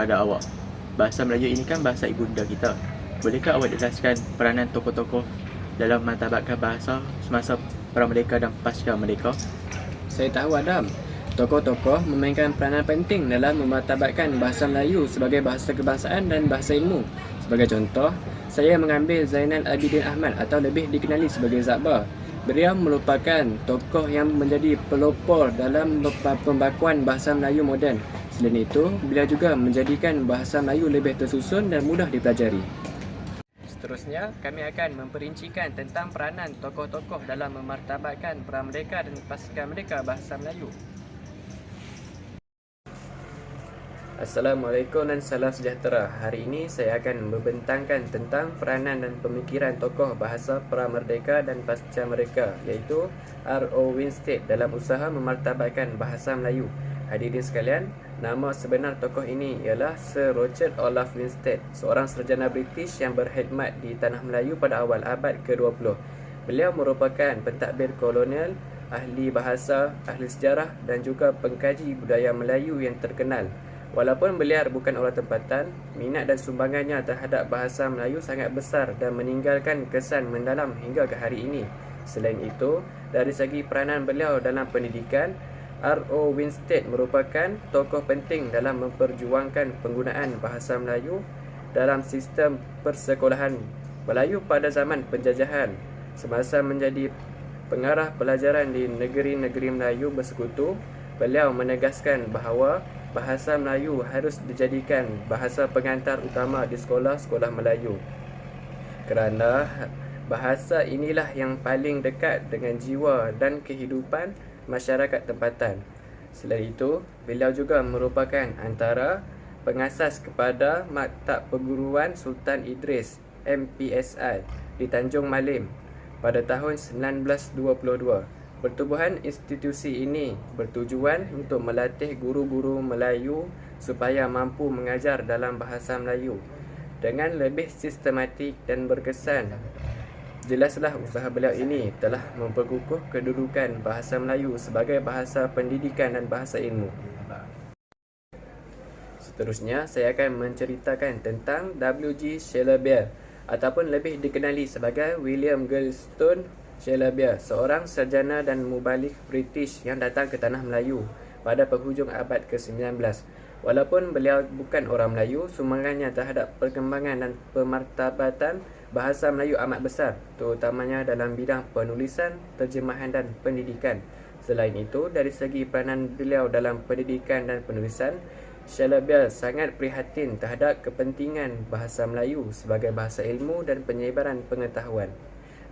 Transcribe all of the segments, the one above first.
pada awak. Bahasa Melayu ini kan bahasa ibunda kita. Bolehkah awak jelaskan peranan tokoh-tokoh dalam mentabakkan bahasa semasa pra-merdeka dan pasca merdeka? Saya tahu Adam. Tokoh-tokoh memainkan peranan penting dalam memartabatkan bahasa Melayu sebagai bahasa kebangsaan dan bahasa ilmu. Sebagai contoh, saya mengambil Zainal Abidin Ahmad atau lebih dikenali sebagai Zakbar. Beliau merupakan tokoh yang menjadi pelopor dalam pembakuan bahasa Melayu moden. Selain itu, beliau juga menjadikan bahasa Melayu lebih tersusun dan mudah dipelajari. Seterusnya, kami akan memperincikan tentang peranan tokoh-tokoh dalam memartabatkan pra-merdeka dan pasca merdeka bahasa Melayu. Assalamualaikum dan salam sejahtera. Hari ini saya akan membentangkan tentang peranan dan pemikiran tokoh bahasa pra-merdeka dan pasca merdeka iaitu R.O. Winstead dalam usaha memartabatkan bahasa Melayu. Hadirin sekalian, nama sebenar tokoh ini ialah Sir Richard Olaf Winstead, seorang sarjana British yang berkhidmat di tanah Melayu pada awal abad ke-20. Beliau merupakan pentadbir kolonial, ahli bahasa, ahli sejarah dan juga pengkaji budaya Melayu yang terkenal. Walaupun beliau bukan orang tempatan, minat dan sumbangannya terhadap bahasa Melayu sangat besar dan meninggalkan kesan mendalam hingga ke hari ini. Selain itu, dari segi peranan beliau dalam pendidikan, R.O. Winstead merupakan tokoh penting dalam memperjuangkan penggunaan bahasa Melayu dalam sistem persekolahan Melayu pada zaman penjajahan. Semasa menjadi pengarah pelajaran di negeri-negeri Melayu bersekutu, beliau menegaskan bahawa bahasa Melayu harus dijadikan bahasa pengantar utama di sekolah-sekolah Melayu. Kerana bahasa inilah yang paling dekat dengan jiwa dan kehidupan masyarakat tempatan. Selain itu, beliau juga merupakan antara pengasas kepada Maktab Perguruan Sultan Idris MPSI di Tanjung Malim pada tahun 1922. Pertubuhan institusi ini bertujuan untuk melatih guru-guru Melayu supaya mampu mengajar dalam bahasa Melayu dengan lebih sistematik dan berkesan. Jelaslah usaha beliau ini telah memperkukuh kedudukan bahasa Melayu sebagai bahasa pendidikan dan bahasa ilmu. Seterusnya, saya akan menceritakan tentang W.G. Shelley ataupun lebih dikenali sebagai William Gladstone Shelabia, seorang sarjana dan mubalik British yang datang ke tanah Melayu pada penghujung abad ke-19. Walaupun beliau bukan orang Melayu, sumbangannya terhadap perkembangan dan pemartabatan bahasa Melayu amat besar, terutamanya dalam bidang penulisan, terjemahan dan pendidikan. Selain itu, dari segi peranan beliau dalam pendidikan dan penulisan, Shelabia sangat prihatin terhadap kepentingan bahasa Melayu sebagai bahasa ilmu dan penyebaran pengetahuan.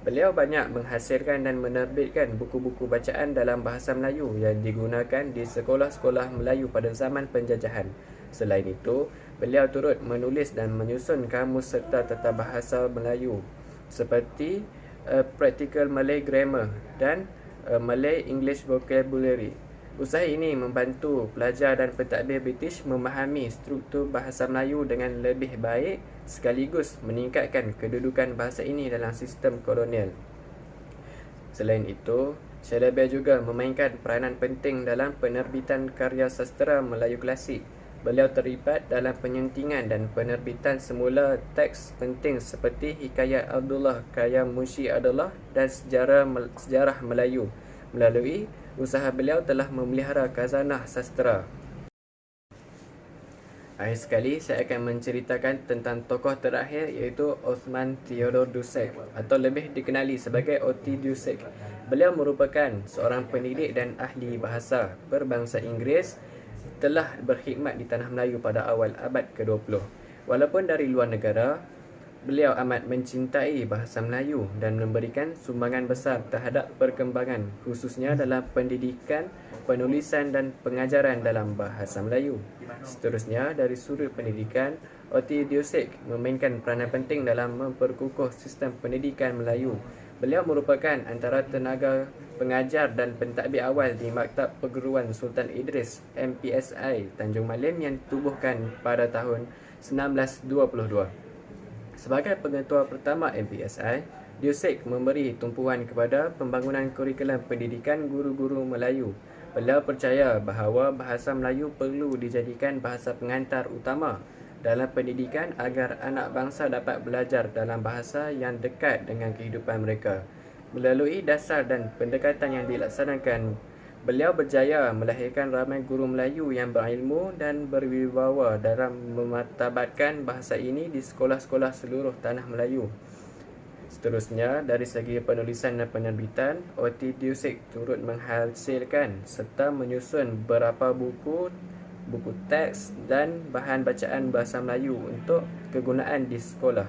Beliau banyak menghasilkan dan menerbitkan buku-buku bacaan dalam bahasa Melayu yang digunakan di sekolah-sekolah Melayu pada zaman penjajahan. Selain itu, beliau turut menulis dan menyusun kamus serta tata bahasa Melayu seperti A Practical Malay Grammar dan A Malay English Vocabulary. Usaha ini membantu pelajar dan pentadbir British memahami struktur bahasa Melayu dengan lebih baik sekaligus meningkatkan kedudukan bahasa ini dalam sistem kolonial. Selain itu, Shelley juga memainkan peranan penting dalam penerbitan karya sastera Melayu klasik. Beliau terlibat dalam penyuntingan dan penerbitan semula teks penting seperti Hikayat Abdullah Kaya Mushi Abdullah dan Sejarah Sejarah Melayu melalui usaha beliau telah memelihara khazanah sastra. Akhir sekali, saya akan menceritakan tentang tokoh terakhir iaitu Osman Theodore Dusek atau lebih dikenali sebagai O.T. Dusek. Beliau merupakan seorang pendidik dan ahli bahasa berbangsa Inggeris telah berkhidmat di Tanah Melayu pada awal abad ke-20. Walaupun dari luar negara, Beliau amat mencintai bahasa Melayu dan memberikan sumbangan besar terhadap perkembangan khususnya dalam pendidikan, penulisan dan pengajaran dalam bahasa Melayu. Seterusnya, dari sudut pendidikan, Oti Diosek memainkan peranan penting dalam memperkukuh sistem pendidikan Melayu. Beliau merupakan antara tenaga pengajar dan pentadbir awal di Maktab Perguruan Sultan Idris MPSI Tanjung Malim yang ditubuhkan pada tahun 1922. Sebagai pengetua pertama MPSI, Diosek memberi tumpuan kepada pembangunan kurikulum pendidikan guru-guru Melayu. Beliau percaya bahawa bahasa Melayu perlu dijadikan bahasa pengantar utama dalam pendidikan agar anak bangsa dapat belajar dalam bahasa yang dekat dengan kehidupan mereka. Melalui dasar dan pendekatan yang dilaksanakan, beliau berjaya melahirkan ramai guru Melayu yang berilmu dan berwibawa dalam memartabatkan bahasa ini di sekolah-sekolah seluruh tanah Melayu. Seterusnya, dari segi penulisan dan penerbitan, OT Dusik turut menghasilkan serta menyusun beberapa buku, buku teks dan bahan bacaan bahasa Melayu untuk kegunaan di sekolah.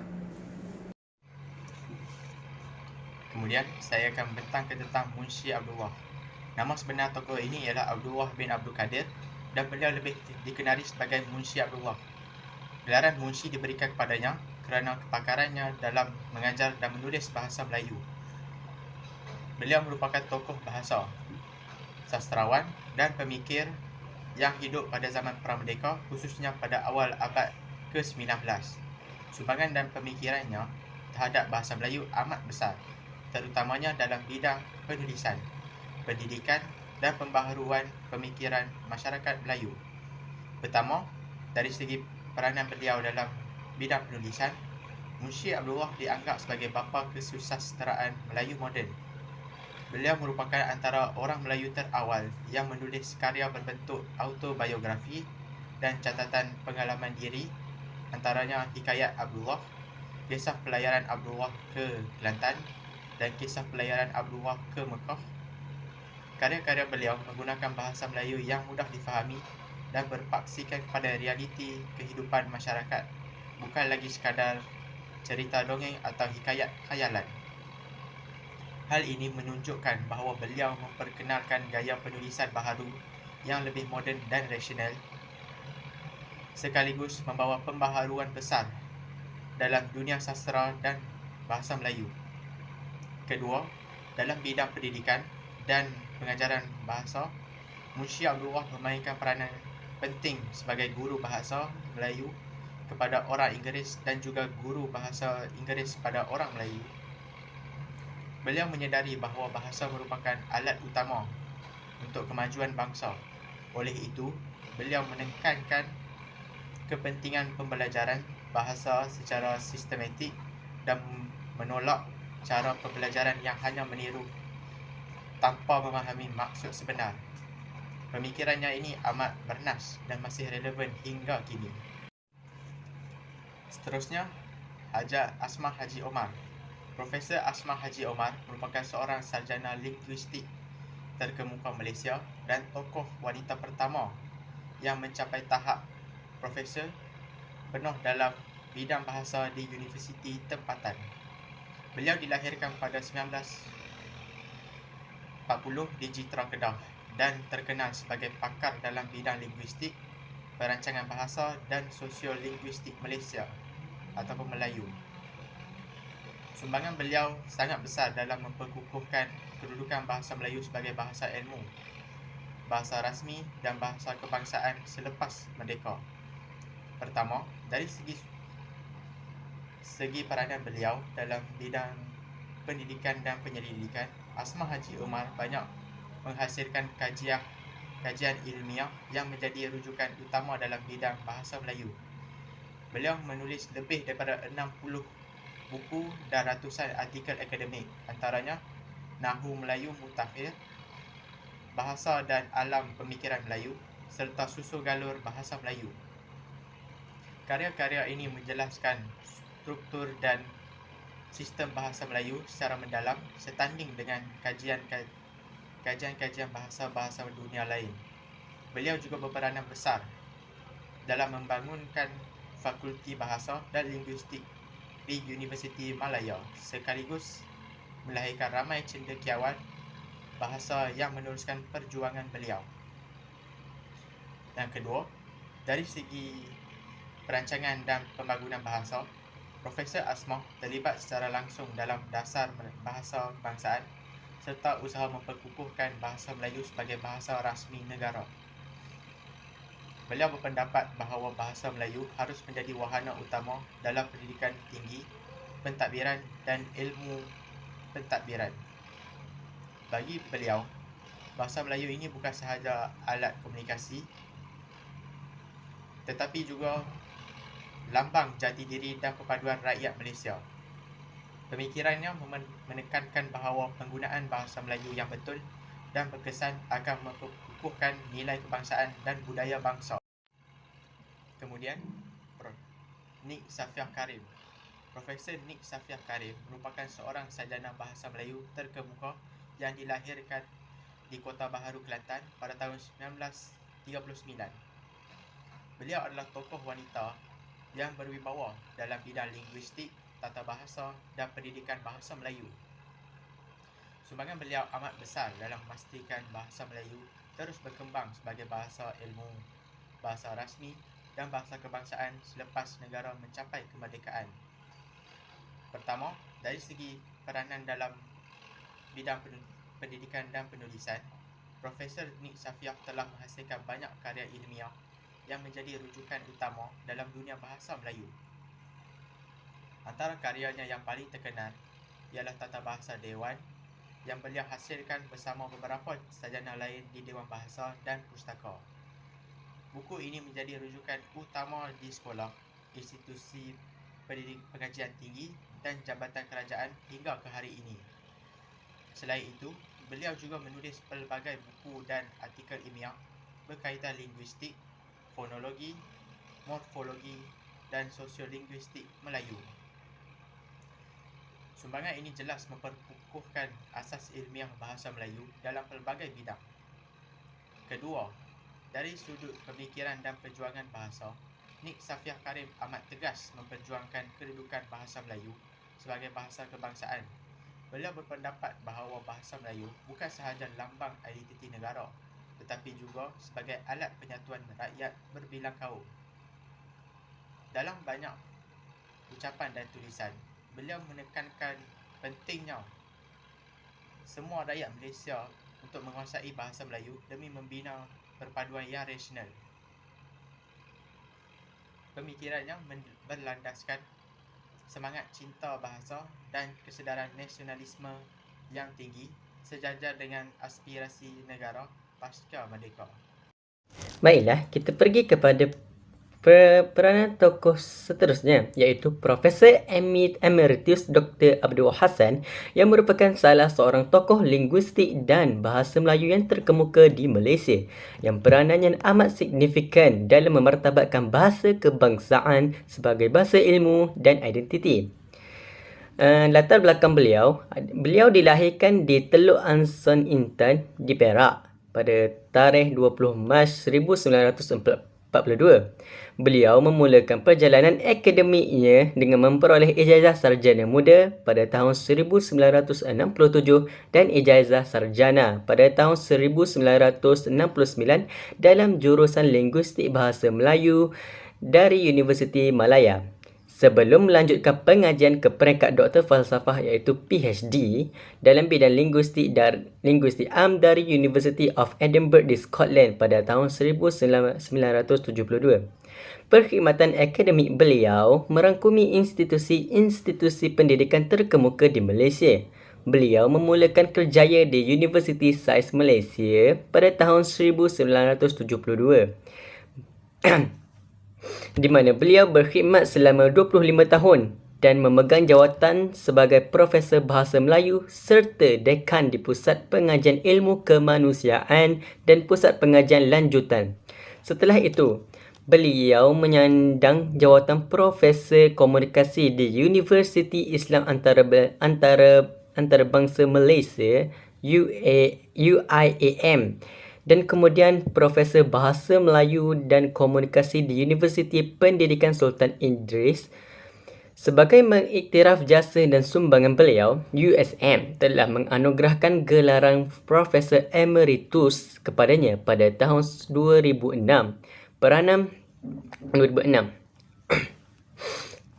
Kemudian, saya akan membentangkan tentang Munshi Abdullah. Nama sebenar tokoh ini ialah Abdullah bin Abdul Qadir dan beliau lebih dikenali sebagai Munshi Abdullah. Gelaran Munshi diberikan kepadanya kerana kepakarannya dalam mengajar dan menulis bahasa Melayu. Beliau merupakan tokoh bahasa, sastrawan dan pemikir yang hidup pada zaman Pramerdeka khususnya pada awal abad ke-19. Sumbangan dan pemikirannya terhadap bahasa Melayu amat besar, terutamanya dalam bidang penulisan, pendidikan dan pembaharuan pemikiran masyarakat Melayu. Pertama, dari segi peranan beliau dalam bidang penulisan, Munshi Abdullah dianggap sebagai bapa kesusasteraan Melayu moden. Beliau merupakan antara orang Melayu terawal yang menulis karya berbentuk autobiografi dan catatan pengalaman diri antaranya Hikayat Abdullah, Kisah Pelayaran Abdullah ke Kelantan dan Kisah Pelayaran Abdullah ke Mekah. Karya-karya beliau menggunakan bahasa Melayu yang mudah difahami dan berpaksikan kepada realiti kehidupan masyarakat bukan lagi sekadar cerita dongeng atau hikayat khayalan. Hal ini menunjukkan bahawa beliau memperkenalkan gaya penulisan baharu yang lebih moden dan rasional sekaligus membawa pembaharuan besar dalam dunia sastra dan bahasa Melayu. Kedua, dalam bidang pendidikan dan pengajaran bahasa, Munshi Abdullah memainkan peranan penting sebagai guru bahasa Melayu kepada orang Inggeris dan juga guru bahasa Inggeris pada orang Melayu. Beliau menyedari bahawa bahasa merupakan alat utama untuk kemajuan bangsa. Oleh itu, beliau menekankan kepentingan pembelajaran bahasa secara sistematik dan menolak cara pembelajaran yang hanya meniru tanpa memahami maksud sebenar. Pemikirannya ini amat bernas dan masih relevan hingga kini. Seterusnya, Haja Asmah Haji Omar. Profesor Asmah Haji Omar merupakan seorang sarjana linguistik terkemuka Malaysia dan tokoh wanita pertama yang mencapai tahap profesor penuh dalam bidang bahasa di Universiti Tempatan. Beliau dilahirkan pada 1940 di Jitra Kedah dan terkenal sebagai pakar dalam bidang linguistik perancangan bahasa dan sosiolinguistik Malaysia ataupun Melayu. Sumbangan beliau sangat besar dalam memperkukuhkan kedudukan bahasa Melayu sebagai bahasa ilmu, bahasa rasmi dan bahasa kebangsaan selepas merdeka. Pertama, dari segi segi peranan beliau dalam bidang pendidikan dan penyelidikan, Asma Haji Umar banyak menghasilkan kajian kajian ilmiah yang menjadi rujukan utama dalam bidang bahasa Melayu. Beliau menulis lebih daripada 60 buku dan ratusan artikel akademik antaranya Nahu Melayu Mutakhir, Bahasa dan Alam Pemikiran Melayu serta Susu Galur Bahasa Melayu. Karya-karya ini menjelaskan struktur dan sistem bahasa Melayu secara mendalam setanding dengan kajian kajian-kajian bahasa-bahasa dunia lain. Beliau juga berperanan besar dalam membangunkan Fakulti Bahasa dan Linguistik di Universiti Malaya sekaligus melahirkan ramai cendekiawan bahasa yang meneruskan perjuangan beliau. Yang kedua, dari segi perancangan dan pembangunan bahasa, Profesor Asmah terlibat secara langsung dalam dasar bahasa kebangsaan serta usaha memperkukuhkan bahasa Melayu sebagai bahasa rasmi negara. Beliau berpendapat bahawa bahasa Melayu harus menjadi wahana utama dalam pendidikan tinggi, pentadbiran dan ilmu pentadbiran. Bagi beliau, bahasa Melayu ini bukan sahaja alat komunikasi tetapi juga lambang jati diri dan perpaduan rakyat Malaysia. Pemikirannya menekankan bahawa penggunaan bahasa Melayu yang betul dan berkesan akan memperkukuhkan nilai kebangsaan dan budaya bangsa. Kemudian, Prof. Nik Safiah Karim. Profesor Nik Safiah Karim merupakan seorang sarjana bahasa Melayu terkemuka yang dilahirkan di Kota Baharu, Kelantan pada tahun 1939. Beliau adalah tokoh wanita yang berwibawa dalam bidang linguistik, tata bahasa dan pendidikan bahasa Melayu. Sumbangan beliau amat besar dalam memastikan bahasa Melayu terus berkembang sebagai bahasa ilmu, bahasa rasmi dan bahasa kebangsaan selepas negara mencapai kemerdekaan. Pertama, dari segi peranan dalam bidang pen- pendidikan dan penulisan, Profesor Nik Safiah telah menghasilkan banyak karya ilmiah yang menjadi rujukan utama dalam dunia bahasa Melayu. Antara karyanya yang paling terkenal ialah Tata Bahasa Dewan yang beliau hasilkan bersama beberapa sarjana lain di Dewan Bahasa dan Pustaka. Buku ini menjadi rujukan utama di sekolah, institusi pendidik pengajian tinggi dan jabatan kerajaan hingga ke hari ini. Selain itu, beliau juga menulis pelbagai buku dan artikel ilmiah berkaitan linguistik, fonologi, morfologi dan sosiolinguistik Melayu. Sumbangan ini jelas memperkukuhkan asas ilmiah bahasa Melayu dalam pelbagai bidang. Kedua, dari sudut pemikiran dan perjuangan bahasa, Nik Safiah Karim amat tegas memperjuangkan kedudukan bahasa Melayu sebagai bahasa kebangsaan. Beliau berpendapat bahawa bahasa Melayu bukan sahaja lambang identiti negara, tetapi juga sebagai alat penyatuan rakyat berbilang kaum. Dalam banyak ucapan dan tulisan, beliau menekankan pentingnya semua rakyat Malaysia untuk menguasai bahasa Melayu demi membina perpaduan yang rasional. Pemikirannya berlandaskan semangat cinta bahasa dan kesedaran nasionalisme yang tinggi sejajar dengan aspirasi negara pasca merdeka. Baiklah, kita pergi kepada per- peranan tokoh seterusnya iaitu Profesor Emit Emeritus Dr. Abdul Hassan yang merupakan salah seorang tokoh linguistik dan bahasa Melayu yang terkemuka di Malaysia yang peranannya amat signifikan dalam memartabatkan bahasa kebangsaan sebagai bahasa ilmu dan identiti. Uh, latar belakang beliau, beliau dilahirkan di Teluk Anson Intan di Perak pada tarikh 20 Mac 1942. Beliau memulakan perjalanan akademiknya dengan memperoleh ijazah sarjana muda pada tahun 1967 dan ijazah sarjana pada tahun 1969 dalam jurusan linguistik bahasa Melayu dari Universiti Malaya. Sebelum melanjutkan pengajian ke peringkat Doktor Falsafah iaitu PhD dalam bidang linguistik dan linguistik am dari University of Edinburgh di Scotland pada tahun 1972. Perkhidmatan akademik beliau merangkumi institusi-institusi pendidikan terkemuka di Malaysia. Beliau memulakan kerjaya di University Saiz Malaysia pada tahun 1972 di mana beliau berkhidmat selama 25 tahun dan memegang jawatan sebagai Profesor Bahasa Melayu serta Dekan di Pusat Pengajian Ilmu Kemanusiaan dan Pusat Pengajian Lanjutan. Setelah itu, beliau menyandang jawatan Profesor Komunikasi di Universiti Islam Antara Antara Antarabangsa Malaysia UA, UIAM dan kemudian Profesor Bahasa Melayu dan Komunikasi di Universiti Pendidikan Sultan Idris. Sebagai mengiktiraf jasa dan sumbangan beliau, USM telah menganugerahkan gelaran Profesor Emeritus kepadanya pada tahun 2006. Peranan 2006.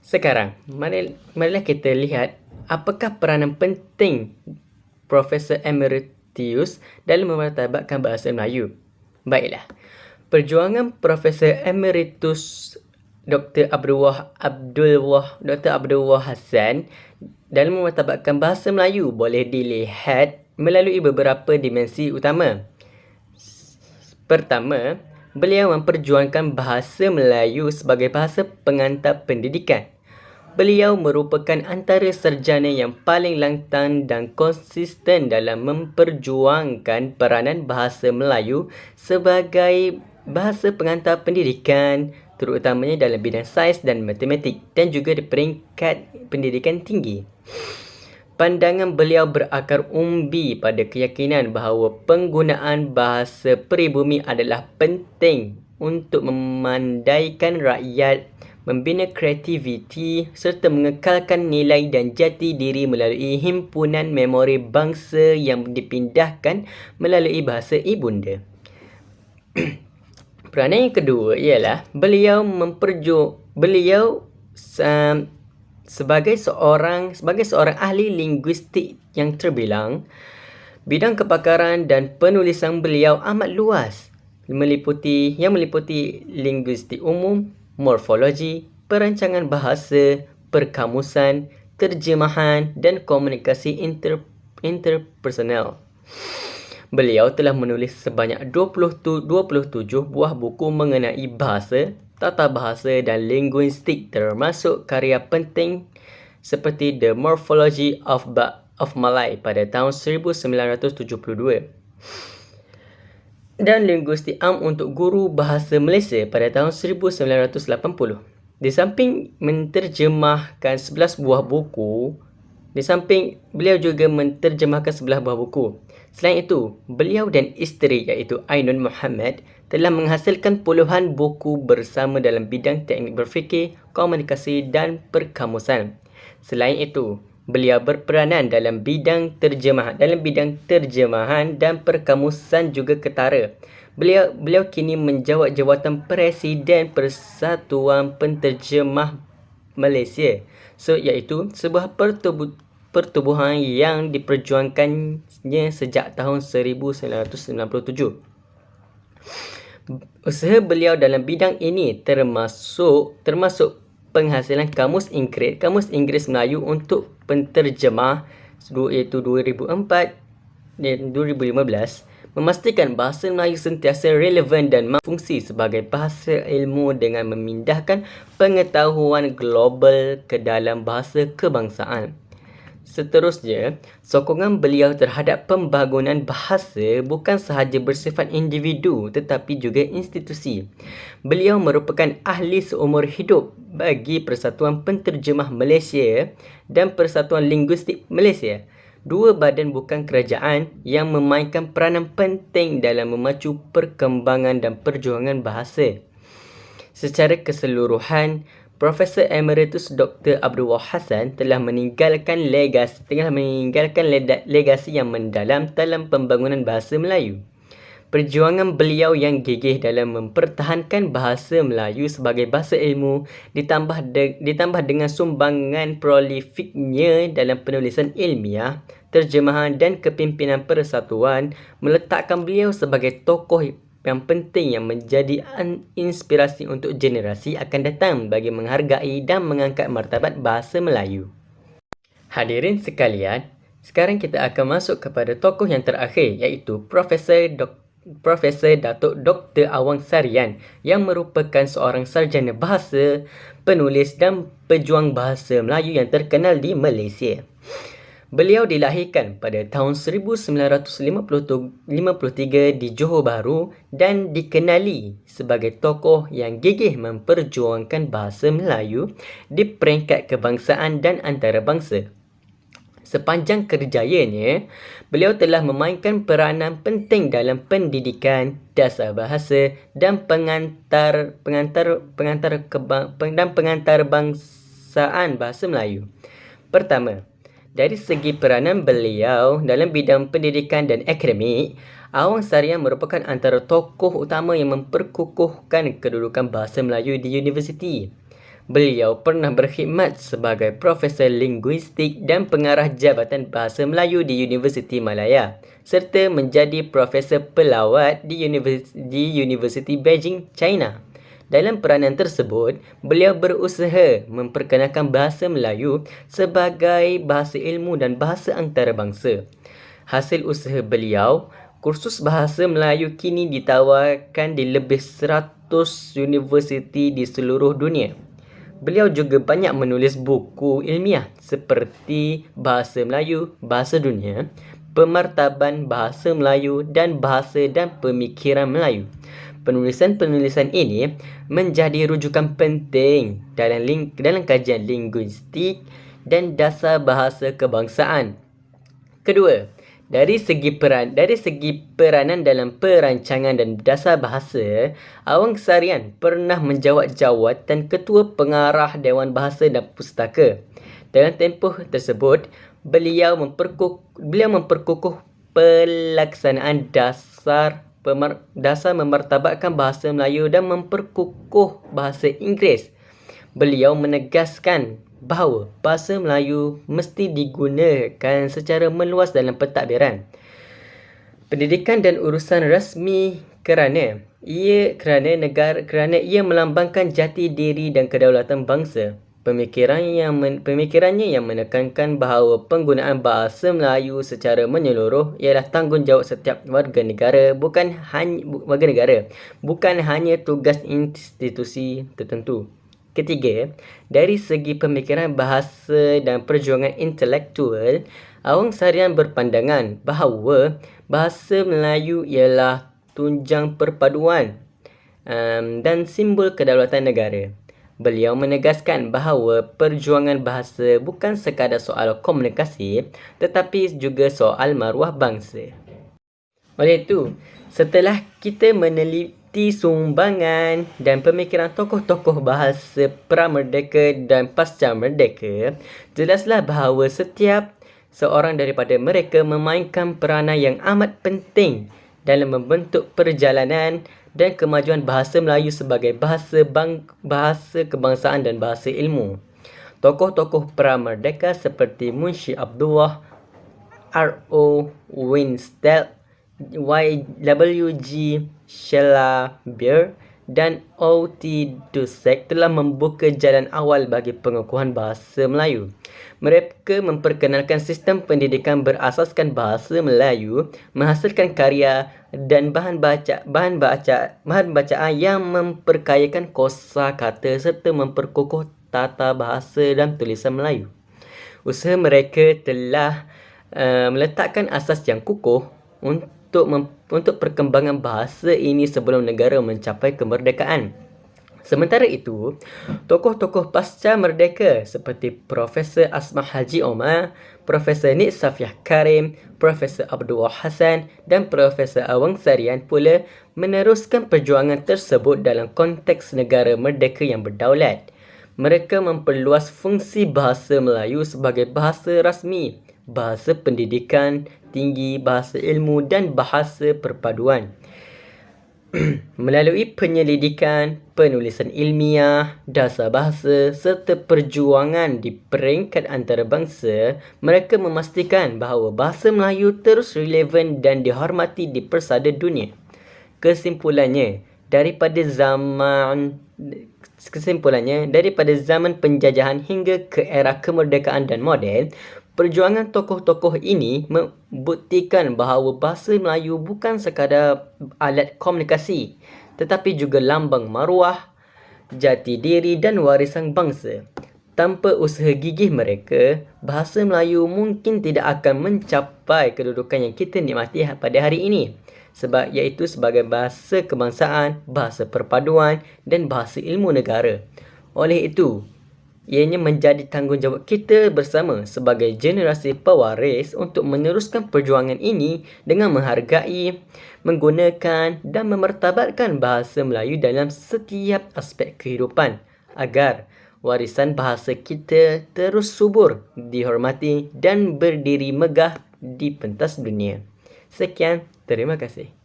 Sekarang, mari, marilah kita lihat apakah peranan penting Profesor Emeritus Tius dalam memartabatkan bahasa Melayu. Baiklah. Perjuangan Profesor Emeritus Dr. Abdul Wah Abdul Wah Dr. Abdul Wah Hassan dalam memartabatkan bahasa Melayu boleh dilihat melalui beberapa dimensi utama. Pertama, beliau memperjuangkan bahasa Melayu sebagai bahasa pengantar pendidikan. Beliau merupakan antara sarjana yang paling lantang dan konsisten dalam memperjuangkan peranan bahasa Melayu sebagai bahasa pengantar pendidikan terutamanya dalam bidang sains dan matematik dan juga di peringkat pendidikan tinggi. Pandangan beliau berakar umbi pada keyakinan bahawa penggunaan bahasa peribumi adalah penting untuk memandaikan rakyat membina kreativiti serta mengekalkan nilai dan jati diri melalui himpunan memori bangsa yang dipindahkan melalui bahasa ibunda. Peranan yang kedua ialah beliau memperju beliau um, sebagai seorang sebagai seorang ahli linguistik yang terbilang bidang kepakaran dan penulisan beliau amat luas meliputi yang meliputi linguistik umum, morfologi, perancangan bahasa, perkamusan, terjemahan dan komunikasi inter, interpersonal. Beliau telah menulis sebanyak 20, 27 buah buku mengenai bahasa, tata bahasa dan linguistik termasuk karya penting seperti The Morphology of, ba- of Malay pada tahun 1972 dan linguistik am untuk guru bahasa Malaysia pada tahun 1980. Di samping menterjemahkan 11 buah buku, di samping beliau juga menterjemahkan 11 buah buku. Selain itu, beliau dan isteri iaitu Ainun Muhammad telah menghasilkan puluhan buku bersama dalam bidang teknik berfikir, komunikasi dan perkamusan. Selain itu, beliau berperanan dalam bidang terjemahan dalam bidang terjemahan dan perkamusan juga ketara. Beliau beliau kini menjawat jawatan Presiden Persatuan Penterjemah Malaysia. So iaitu sebuah pertubu, pertubuhan yang diperjuangkannya sejak tahun 1997. Usaha beliau dalam bidang ini termasuk termasuk penghasilan kamus Inggeris, kamus Inggeris Melayu untuk penterjemah iaitu 2004 dan 2015 memastikan bahasa Melayu sentiasa relevan dan fungsi sebagai bahasa ilmu dengan memindahkan pengetahuan global ke dalam bahasa kebangsaan. Seterusnya, sokongan beliau terhadap pembangunan bahasa bukan sahaja bersifat individu tetapi juga institusi. Beliau merupakan ahli seumur hidup bagi Persatuan Penterjemah Malaysia dan Persatuan Linguistik Malaysia, dua badan bukan kerajaan yang memainkan peranan penting dalam memacu perkembangan dan perjuangan bahasa. Secara keseluruhan, Profesor Emeritus Dr. Abdul Wahab Hassan telah meninggalkan legasi telah meninggalkan legasi yang mendalam dalam pembangunan bahasa Melayu. Perjuangan beliau yang gigih dalam mempertahankan bahasa Melayu sebagai bahasa ilmu ditambah de, ditambah dengan sumbangan prolifiknya dalam penulisan ilmiah, terjemahan dan kepimpinan persatuan meletakkan beliau sebagai tokoh yang penting yang menjadi inspirasi untuk generasi akan datang bagi menghargai dan mengangkat martabat bahasa Melayu. Hadirin sekalian, sekarang kita akan masuk kepada tokoh yang terakhir iaitu Profesor Dok Profesor Datuk Dr. Awang Sarian yang merupakan seorang sarjana bahasa, penulis dan pejuang bahasa Melayu yang terkenal di Malaysia. Beliau dilahirkan pada tahun 1953 di Johor Bahru dan dikenali sebagai tokoh yang gigih memperjuangkan bahasa Melayu di peringkat kebangsaan dan antarabangsa. Sepanjang kerjayanya, beliau telah memainkan peranan penting dalam pendidikan, dasar bahasa dan pengantar pengantar pengantar kebang, dan pengantar bangsaan bahasa Melayu. Pertama, dari segi peranan beliau dalam bidang pendidikan dan akademik, Awang Sarian merupakan antara tokoh utama yang memperkukuhkan kedudukan bahasa Melayu di universiti. Beliau pernah berkhidmat sebagai profesor linguistik dan pengarah Jabatan Bahasa Melayu di Universiti Malaya serta menjadi profesor pelawat di Universiti Beijing, China. Dalam peranan tersebut, beliau berusaha memperkenalkan bahasa Melayu sebagai bahasa ilmu dan bahasa antarabangsa. Hasil usaha beliau, kursus bahasa Melayu kini ditawarkan di lebih 100 universiti di seluruh dunia. Beliau juga banyak menulis buku ilmiah seperti Bahasa Melayu, Bahasa Dunia, Pemartaban Bahasa Melayu dan Bahasa dan Pemikiran Melayu. Penulisan-penulisan ini menjadi rujukan penting dalam ling- dalam kajian linguistik dan dasar bahasa kebangsaan. Kedua, dari segi peran dari segi peranan dalam perancangan dan dasar bahasa, Awang Sarian pernah menjawat jawatan Ketua Pengarah Dewan Bahasa dan Pustaka. Dalam tempoh tersebut, beliau memperkukuh beliau memperkukuh pelaksanaan dasar pemar, dasar memartabatkan bahasa Melayu dan memperkukuh bahasa Inggeris. Beliau menegaskan bahawa bahasa Melayu mesti digunakan secara meluas dalam pentadbiran. Pendidikan dan urusan rasmi kerana ia kerana negara kerana ia melambangkan jati diri dan kedaulatan bangsa. Pemikiran yang men, pemikirannya yang menekankan bahawa penggunaan bahasa Melayu secara menyeluruh ialah tanggungjawab setiap warga negara bukan hanya warga negara bukan hanya tugas institusi tertentu. Ketiga, dari segi pemikiran bahasa dan perjuangan intelektual, Awang Sarian berpandangan bahawa bahasa Melayu ialah tunjang perpaduan um, dan simbol kedaulatan negara. Beliau menegaskan bahawa perjuangan bahasa bukan sekadar soal komunikasi tetapi juga soal maruah bangsa. Oleh itu, setelah kita meneliti sumbangan dan pemikiran tokoh-tokoh bahasa pra-merdeka dan pasca merdeka, jelaslah bahawa setiap seorang daripada mereka memainkan peranan yang amat penting dalam membentuk perjalanan dan kemajuan bahasa Melayu sebagai bahasa bang bahasa kebangsaan dan bahasa ilmu. Tokoh-tokoh pra-merdeka seperti Munshi Abdullah, R.O. Winstead, YWG Sheila Beer dan O.T. Dusek telah membuka jalan awal bagi pengukuhan bahasa Melayu. Mereka memperkenalkan sistem pendidikan berasaskan bahasa Melayu, menghasilkan karya dan bahan baca bahan baca bahan bacaan yang memperkayakan kosa kata serta memperkukuh tata bahasa dan tulisan Melayu. Usaha mereka telah uh, meletakkan asas yang kukuh untuk mem- untuk perkembangan bahasa ini sebelum negara mencapai kemerdekaan. Sementara itu, tokoh-tokoh pasca merdeka seperti Profesor Asma Haji Omar, Profesor Nik Safiah Karim, Profesor Abdul Hassan dan Profesor Awang Sarian pula meneruskan perjuangan tersebut dalam konteks negara merdeka yang berdaulat. Mereka memperluas fungsi bahasa Melayu sebagai bahasa rasmi, bahasa pendidikan tinggi, bahasa ilmu dan bahasa perpaduan. Melalui penyelidikan, penulisan ilmiah, dasar bahasa serta perjuangan di peringkat antarabangsa, mereka memastikan bahawa bahasa Melayu terus relevan dan dihormati di persada dunia. Kesimpulannya, daripada zaman kesimpulannya daripada zaman penjajahan hingga ke era kemerdekaan dan moden, Perjuangan tokoh-tokoh ini membuktikan bahawa bahasa Melayu bukan sekadar alat komunikasi tetapi juga lambang maruah, jati diri dan warisan bangsa. Tanpa usaha gigih mereka, bahasa Melayu mungkin tidak akan mencapai kedudukan yang kita nikmati pada hari ini. Sebab iaitu sebagai bahasa kebangsaan, bahasa perpaduan dan bahasa ilmu negara. Oleh itu, ianya menjadi tanggungjawab kita bersama sebagai generasi pewaris untuk meneruskan perjuangan ini dengan menghargai, menggunakan dan memertabatkan bahasa Melayu dalam setiap aspek kehidupan agar warisan bahasa kita terus subur, dihormati dan berdiri megah di pentas dunia. Sekian, terima kasih.